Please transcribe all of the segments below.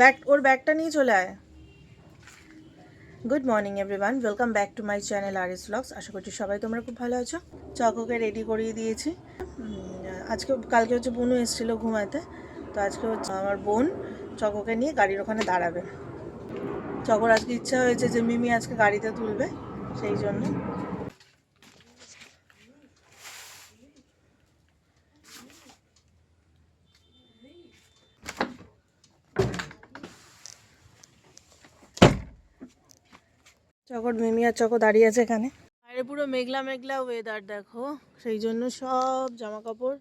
Bag, ওর ব্যাগটা নিয়ে চলে আয়। Good morning everyone welcome back to my channel R S blogs আশা করছি সবাই তোমরা খুব ভালো আছো। চকোকে রেডি করিয়ে দিয়েছি। আজকে, কালকে হচ্ছে বোনও এসেছিল ঘুমাতে। তো আজকে হচ্ছে আমার বোন চকোকে নিয়ে গাড়ির ওখানে দাঁড়াবে। চকর আজকে ইচ্ছা হয়েছে যে মিমি আজকে গাড়িতে তুলবে, সেই জন্য চকর মিমি আর চকো দাঁড়িয়ে আছে এখানে। বাইরে পুরো মেঘলা মেঘলা ওয়েদার দেখো। সেই জন্য সব জামা কাপড়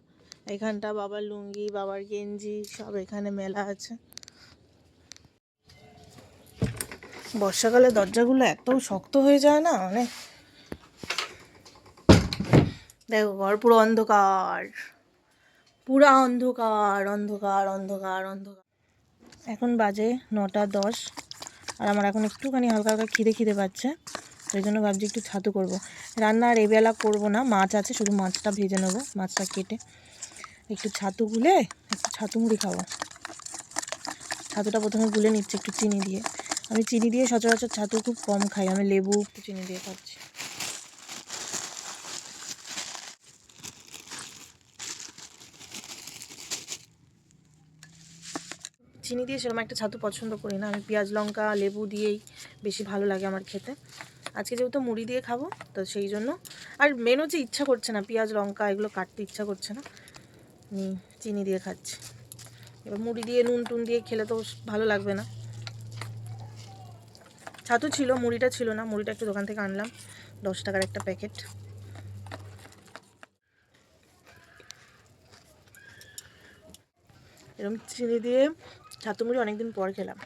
এখানটা বাবার লুঙ্গি, বাবার গেঞ্জি, সব এখানে মেলা আছে। বর্ষাকালে দরজাগুলো এত শক্ত হয়ে যায় না মানে দেখো, ঘর পুরো অন্ধকার। পুরা অন্ধকার অন্ধকার অন্ধকার অন্ধকার। এখন বাজে নটা দশ। আর আমার এখন একটুখানি হালকা হালকা খিদে খিদে পাচ্ছে ওই জন্য ভাবছি একটু ছাতু করব। রান্না আর এবেলা করব না, মাছ আছে, শুধু মাছটা ভেজে নেব, মাছটা কেটে একটু ছাতু গুলে একটু ছাতু মুড়ি খাব। ছাতুটা প্রথমে গুলে নিচ্ছে একটু চিনি দিয়ে। আমি চিনি দিয়ে সচরাচর ছাতু খুব কম খাই, আমি লেবু, একটু চিনি দিয়ে খাচ্ছি। চিনি দিয়ে সেরকম একটা ছাতু পছন্দ করি না। আমি পেঁয়াজ, লঙ্কা, লেবু দিয়েই বেশি ভালো লাগে আমার খেতে। আজকে যেহেতু মুড়ি দিয়ে খাব, তো সেই জন্য। আর মেন হচ্ছে ইচ্ছা করছে না, পেঁয়াজ, লঙ্কা, এগুলো কাটতে ইচ্ছা করছে না। চিনি দিয়ে খাচ্ছি। এবার মুড়ি দিয়ে, নুন টুন দিয়ে খেলে তো ভালো লাগবে না। ছাতু ছিল, মুড়িটা ছিল না। মুড়িটা একটু দোকান থেকে আনলাম। দশ টাকার একটা প্যাকেট। এরকম চিনি দিয়ে ছাতু মুড়ি অনেকদিন পর খেলাম।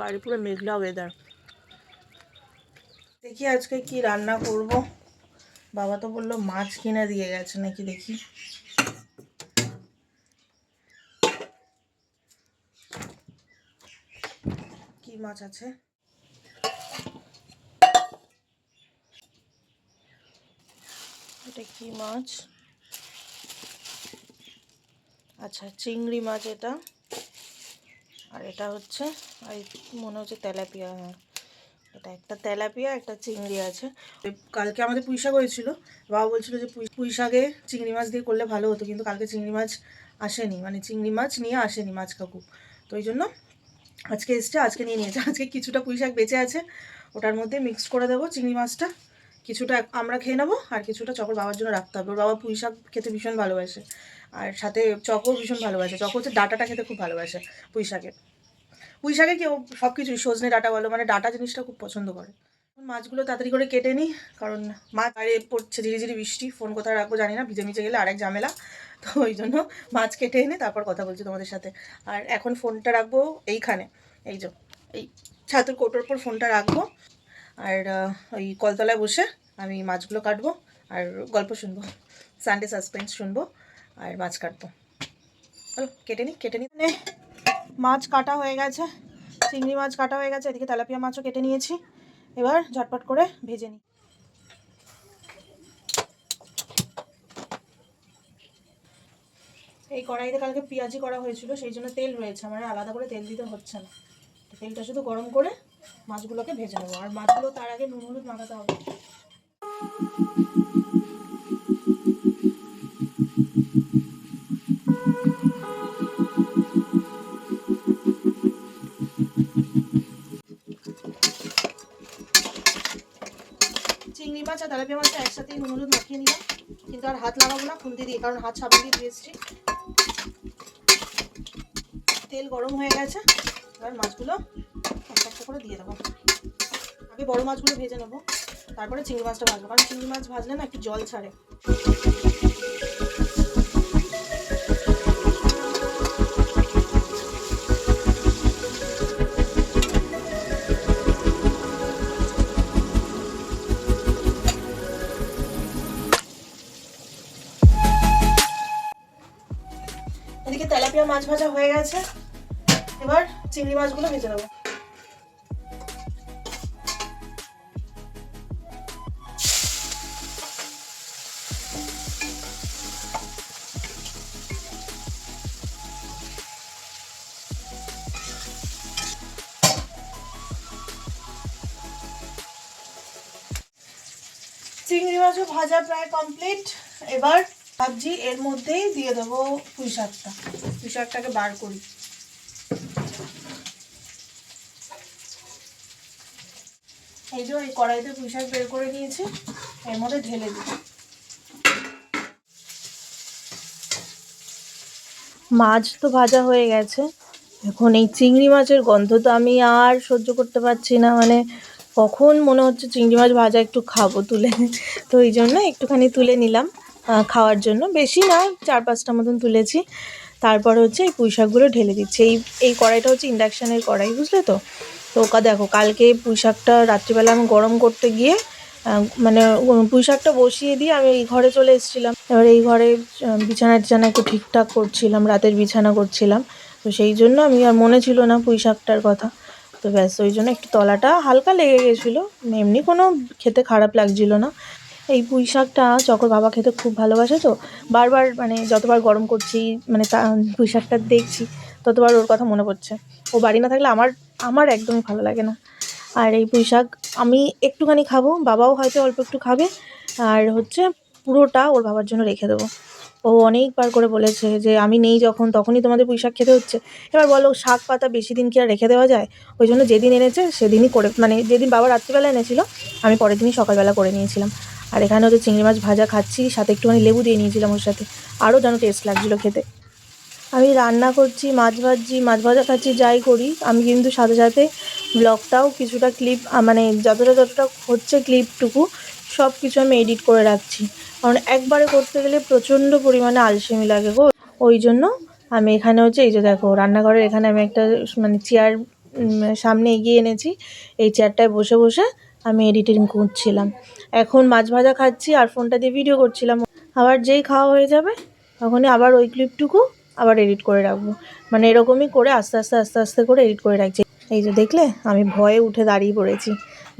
বাড়ি পুরো মেঘলা ওয়েদার দেখি আজকে কি রান্না করব। বাবা তো বলল মাছ কিনে দিয়ে গেছে নাকি দেখি। কি মাছ আছে? এটা কি মাছ? আচ্ছা চিংড়ি মাছ এটা। আর এটা হচ্ছে, আর মনে হচ্ছে তেলাপিয়া হ্যাঁ। এটা একটা তেলাপিয়া, একটা চিংড়ি আছে। কালকে আমাদের পুঁই শাক হয়েছিল, বাবা বলছিল যে পুঁই শাকে চিংড়ি মাছ দিয়ে করলে ভালো হতো, কিন্তু কালকে চিংড়ি মাছ আসেনি মানে চিংড়ি মাছ নিয়ে আসেনি মাছ কাকু। তো ওই জন্য আজকে এসছে, আজকে নিয়ে নিয়েছে। আজকে কিছুটা পুঁই শাক বেঁচে আছে, ওটার মধ্যে মিক্স করে দেবো চিংড়ি মাছটা। কিছুটা আমরা খেয়ে নেব আর কিছুটা চকর বাবার জন্য রাখতে হবে। ওর বাবা পুঁই শাক খেতে ভীষণ ভালোবাসে। আর সাথে চকও ভীষণ ভালোবাসে। চক হচ্ছে ডাটাটা খেতে খুব ভালোবাসে পুঁই শাকের। পুঁই শাকে কেউ সব কিছুই সজনে ডাটা বলো মানে ডাটা জিনিসটা খুব পছন্দ করে। মাছগুলো তাড়াতাড়ি করে কেটে নিই, কারণ মাছ বাইরে পড়ছে ধীরে ধীরে বৃষ্টি ফোন কোথায় রাখব জানি না, ভিজে ভিজে গেলে আরেক ঝামেলা। তো ওই জন্য মাছ কেটে এনে তারপর কথা বলছি তোমাদের সাথে। আর এখন ফোনটা রাখব এইখানে, এই যে, এই ছাতুর কোটোর উপর ফোনটা রাখব। আর ওই কলতলায় বসে আমি মাছগুলো কাটবো আর গল্প শুনব সানডে সাসপেন্স শুনব আর মাছ কাটবো। চলো কেটে নিই কেটে নিই। নে, মাছ কাটা হয়ে গেছে চিংড়ি মাছ কাটা হয়ে গেছে এদিকে তেলাপিয়া মাছও কেটে নিয়েছি। এবার ঝটপট করে ভেজে নিই। এই কড়াইতে কালকে পেঁয়াজি করা হয়েছিল সেই জন্য তেল রয়েছে আমার আলাদা করে তেল দিতে হচ্ছে না। তেলটা শুধু গরম করে মাছগুলোকে ভেজে নেব। আর মাছগুলো তার আগে নুন হলুদ মাখাতে হবে। চিংড়ি মাছ আর তেলাপিয়া মাছটা একসাথেই নুন হলুদ মাখিয়ে নিলাম। কিন্তু আর হাত লাগাবো না, খুন্তি দিয়ে, কারণ হাত সাবান দিয়ে দিয়েছি। তেল গরম হয়ে গেছে। এবার মাছগুলো করে দিয়ে দেবো। আগে বড় মাছগুলো ভেজে নেব, তারপরে চিংড়ি মাছটা ভাজবো। কারণ চিংড়ি মাছ ভাজলে না একটু জল ছাড়ে। এদিকে তেলাপিয়া মাছ ভাজা হয়ে গেছে। এবার চিংড়ি মাছগুলো ভেজে নেব। চিংড়ি মাছও ভাজা প্রায় কমপ্লিট এবার ভাবছি এর মধ্যেই দিয়ে দেবো পুঁই শাকটা। পুঁই শাকটাকে বার করি। এই যে এই কড়াইতে পুঁই শাক বের করে নিয়েছি, এর মধ্যে ঢেলে দিই। মাছ তো ভাজা হয়ে গেছে। এখন এই চিংড়ি মাছের গন্ধ তো আমি আর সহ্য করতে পারছি না মানে কখন মনে হচ্ছে চিংড়ি মাছ ভাজা একটু খাব তুলে তো এই জন্য একটুখানি তুলে নিলাম খাওয়ার জন্য। বেশি না চার পাঁচটা মতন তুলেছি। তারপর হচ্ছে এই পুঁই শাকগুলো ঢেলে দিচ্ছি। এই এই কড়াইটা হচ্ছে ইন্ডাকশানের কড়াই বুঝলে তো? তো ওকা দেখো কালকে পুঁই শাকটা রাত্রিবেলা আমি গরম করতে গিয়ে মানে উম, পুঁই শাকটা বসিয়ে দিয়ে আমি এই ঘরে চলে এসেছিলাম। এবার এই ঘরে বিছানা টিছানা একটু ঠিকঠাক করছিলাম রাতের বিছানা করছিলাম। তো সেই জন্য আমি আর মনে ছিল না পুঁই শাকটার কথা। তো ব্যাস, ওই জন্য একটু তলাটা হালকা লেগে গেছিল। এমনি কোনো খেতে খারাপ লাগছিল না। এই পুঁই শাকটা চকর বাবা খেতে খুব ভালোবাসে তো। বারবার মানে যতবার গরম করছি মানে তা, পুঁই শাকটা দেখছি, ততবার ওর কথা মনে পড়ছে। ও বাড়ি না থাকলে আমার আমার একদমই ভালো লাগে না। আর এই পুঁই শাক আমি একটুখানি খাব, বাবাও হয়তো অল্প একটু খাবে। আর হচ্ছে পুরোটা ওর বাবার জন্য রেখে দেবো। ও অনেকবার করে বলেছে যে, আমি নেই যখন, তখনই তোমাদের পুঁই শাক খেতে হচ্ছে। এবার বলো, শাক পাতা বেশি দিন কি আর রেখে দেওয়া যায়? ওই জন্য যেদিন এনেছে, সেদিনই করে মানে যেদিন বাবা রাত্রিবেলা এনেছিল, আমি পরের দিনই সকালবেলা করে নিয়েছিলাম। আর এখানে হচ্ছে চিংড়ি মাছ ভাজা খাচ্ছি, সাথে একটুখানি লেবু দিয়ে নিয়েছিলাম ওর সাথে। আরও যেন টেস্ট লাগছিল খেতে। আমি রান্না করছি, মাছ ভাজছি, মাছ ভাজা খাচ্ছি, যাই করি। আমি কিন্তু সাথে সাথে ব্লগটাও কিছুটা ক্লিপ মানে যতটা যতটা হচ্ছে ক্লিপটুকু সব কিছু আমি এডিট করে রাখছি। কারণ একবারে করতে গেলে প্রচণ্ড পরিমাণে আলসেমি লাগে গো। ওই জন্য আমি এখানে হচ্ছে, এই যে দেখো, রান্নাঘরের এখানে আমি একটা মানে চেয়ার সামনে এগিয়ে এনেছি। এই চেয়ারটায় বসে বসে আমি এডিটিং করছিলাম। এখন মাছ ভাজা খাচ্ছি আর ফোনটা দিয়ে ভিডিও করছিলাম। আবার যেই খাওয়া হয়ে যাবে, তখনই আবার ওই ক্লিপটুকু আবার এডিট করে রাখব। মানে এরকমই করে আস্তে আস্তে আস্তে আস্তে করে এডিট করে রাখছি। এই যে দেখলে, আমি ভয়ে উঠে দাঁড়িয়ে পড়েছি।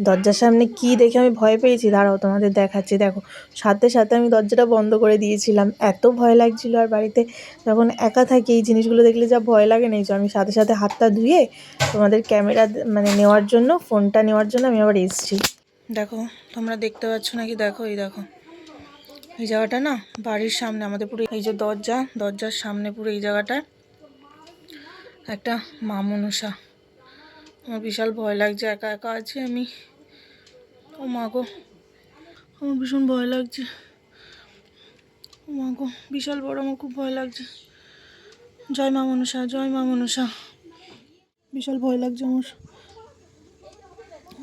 দরজার সামনে কি দেখে আমি ভয় পেয়েছি? দাঁড়াও, তোমাদের দেখাচ্ছি। দেখো, সাথে সাথে আমি দরজাটা বন্ধ করে দিয়েছিলাম। এত ভয় লাগছিল আর বাড়িতে। যখন একা থাকি, এই জিনিসগুলো দেখলে যা ভয় লাগে নেই আমি সাথে সাথে হাতটা ধুয়ে তোমাদের ক্যামেরা মানে নেওয়ার জন্য, ফোনটা নেওয়ার জন্য আমি আবার এসেছি। দেখো, তোমরা দেখতে পাচ্ছ নাকি? দেখো, এই দেখো। এই জায়গাটা না, বাড়ির সামনে, আমাদের পুরো এই যে দরজা, দরজার সামনে পুরো এই জায়গাটা। একটা মা আমার বিশাল ভয় লাগছে, একা একা আছি আমি। ও মা গো, আমার ভীষণ ভয় লাগছে। ও মা গো, বিশাল বড় আমার খুব ভয় লাগছে। জয় মা মনসা, জয় মা মনসা। বিশাল ভয় লাগছে আমার।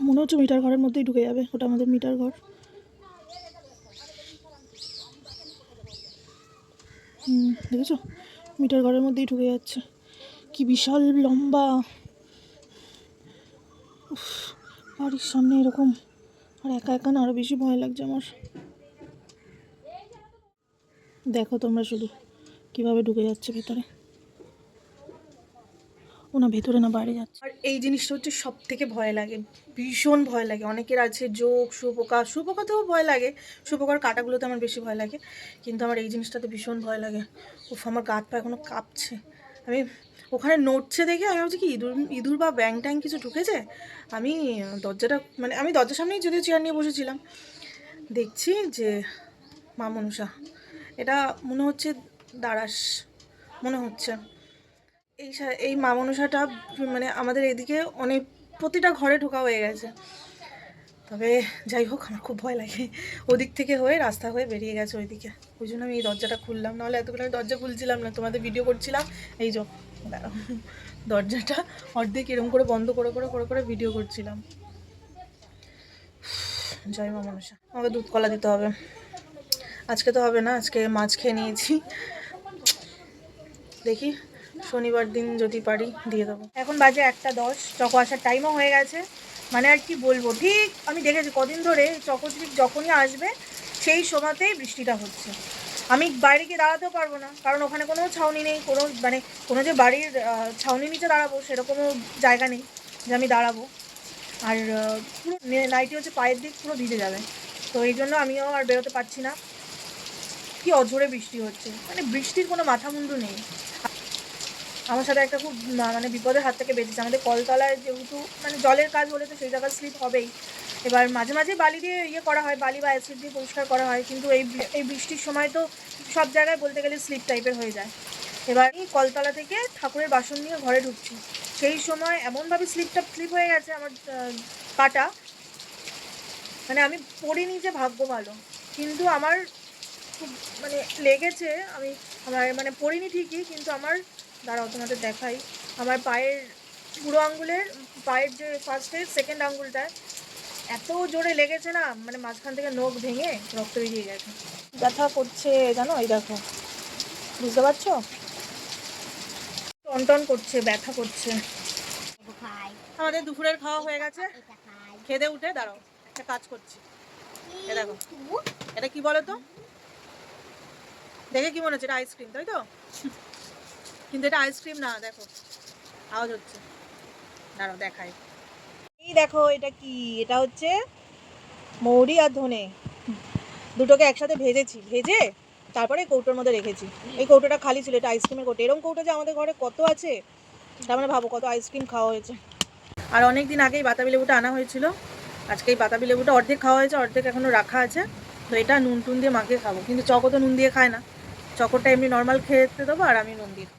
মনে হচ্ছে মিটার ঘরের মধ্যেই ঢুকে যাবে, ওটা আমাদের মিটার ঘর। হুম, দেখেছ? মিটার ঘরের মধ্যেই ঢুকে যাচ্ছে। কি বিশাল লম্বা। বাড়ির সামনে এরকম আর একা একা না আরও বেশি ভয় লাগছে আমার। দেখো তোমরা শুধু কীভাবে ঢুকে যাচ্ছে ভেতরে। ও না ভেতরে না বাইরে যাচ্ছে। আর এই জিনিসটা হচ্ছে সব থেকে ভয় লাগে, ভীষণ ভয় লাগে। অনেকের আছে যোগ শুপোকা শুপোকাতেও ভয় লাগে শুপোকার কাটাগুলোতে আমার বেশি ভয় লাগে। কিন্তু আমার এই জিনিসটাতে ভীষণ ভয় লাগে। উফ, আমার গাত পা এখনও কাঁপছে। আমি ওখানে নড়ছে দেখে আমি ভাবছি কি, ইঁদুর ইঁদুর বা ব্যাং ট্যাং কিছু ঢুকেছে? আমি দরজাটা মানে আমি দরজার সামনেই যদিও চেয়ার নিয়ে বসেছিলাম। দেখছি যে মা মনসা এটা মনে হচ্ছে দারাস, মনে হচ্ছে। এই এই মা মনসাটা মানে আমাদের এদিকে অনেক, প্রতিটা ঘরে ঢোকা হয়ে গেছে। তবে যাই হোক, আমার খুব ভয় লাগে। ওদিক থেকে হয়ে রাস্তা হয়ে বেরিয়ে গেছে ওইদিকে। ওই জন্য আমি এই দরজাটা খুললাম। নাহলে এতক্ষণ আমি দরজা খুলছিলাম না, তোমাদের ভিডিও করছিলাম। এই যে দরজাটা অর্ধেক এরম করে বন্ধ করে করে করে করে ভিডিও করছিলাম। জয় মা মনসা। আমাকে দুধ কলা দিতে হবে। আজকে তো হবে না, আজকে মাছ খেয়ে নিয়েছি। দেখি, শনিবার দিন যদি পারি দিয়ে দেবো। এখন বাজে একটা দশ চকো আসার টাইমও হয়ে গেছে। মানে আর কি বলব ঠিক আমি দেখেছি কদিন ধরে চকো যখনই আসবে সেই সময়তেই বৃষ্টিটা হচ্ছে। আমি বাইরে গিয়ে দাঁড়াতেও পারব না কারণ ওখানে কোনো ছাউনি নেই কোনো মানে কোনো যে বাড়ির আহ, ছাউনির নিচে দাঁড়াবো সেরকমও জায়গা নেই যে আমি দাঁড়াবো। আর পুরো নাইটি হচ্ছে পায়ের দিক পুরো ভিজে যাবে। তো এই জন্য আমিও আর বেরোতে পারছি না। কি অঝোরে বৃষ্টি হচ্ছে। মানে বৃষ্টির কোনো মাথা মুন্ডু নেই। আমার সাথে একটা খুব মানে বিপদের হাত থেকে বেঁচেছে আমাদের কলতলায় যেহেতু মানে জলের কাজ হলে তো সেই জায়গায় স্লিপ হবেই। এবার মাঝে মাঝে বালি দিয়ে ইয়ে করা হয়, বালি বা অ্যাসিড দিয়ে পরিষ্কার করা হয়, কিন্তু এই এই বৃষ্টির সময় তো সব জায়গায় বলতে গেলে স্লিপ টাইপের হয়ে যায়। এবার এই কলতলা থেকে ঠাকুরের বাসন নিয়ে ঘরে ঢুকছি। সেই সময় এমনভাবে স্লিপটা স্লিপ হয়ে গেছে আমার পাটা মানে আমি পড়িনি যে ভাগ্য ভালো। কিন্তু আমার খুব মানে লেগেছে, আমি, আমার মানে পড়িনি ঠিকই, কিন্তু আমার দাঁড়াও, তোমাদের দেখাই। আমার পায়ের বুড়ো আঙ্গুলের, পায়ের যে ফার্স্টের সেকেন্ড আঙ্গুলটায় এত জোরে লেগেছে না মানে মাঝখান থেকে নখ ভেঙে রক্ত বেরিয়ে গেছে। ব্যথা করছে, জানো, এই দেখো। বুঝতে পারছ? টন করছে, ব্যথা করছে। আমাদের দুপুরের খাওয়া হয়ে গেছে। খেদে উঠে, দাঁড়াও, একটা কাজ করছি। দেখো, এটা কি বলো তো দেখে কি মনে হচ্ছে, এটা আইসক্রিম তাই তো? কিন্তু এটা আইসক্রিম না, দেখো। আওয়াজ হচ্ছে। দাঁড়াও, দেখাই। এই দেখো, এটা কি? এটা হচ্ছে মৌরি আর ধনে। দুটোকে একসাথে ভেজেছি। ভেজে তারপরে কৌটোর মধ্যে রেখেছি। এই কৌটোটা খালি ছিল, এটা আইসক্রিমের কৌটো। এরকম কৌটো যে আমাদের ঘরে কত আছে, তার মানে ভাবো কত আইসক্রিম খাওয়া হয়েছে। আর অনেক দিন আগেই বাতাবি লেবুটা আনা হয়েছিল। আজকে এই বাতাবি লেবুটা অর্ধেক খাওয়া হয়েছে, অর্ধেক এখনও রাখা আছে। তো এটা নুন টুন দিয়ে মাখিয়ে খাব। কিন্তু চকো তো নুন দিয়ে খায় না। চকোটা এমনি নর্মাল খেতে দেবো আর আমি নুন দিয়ে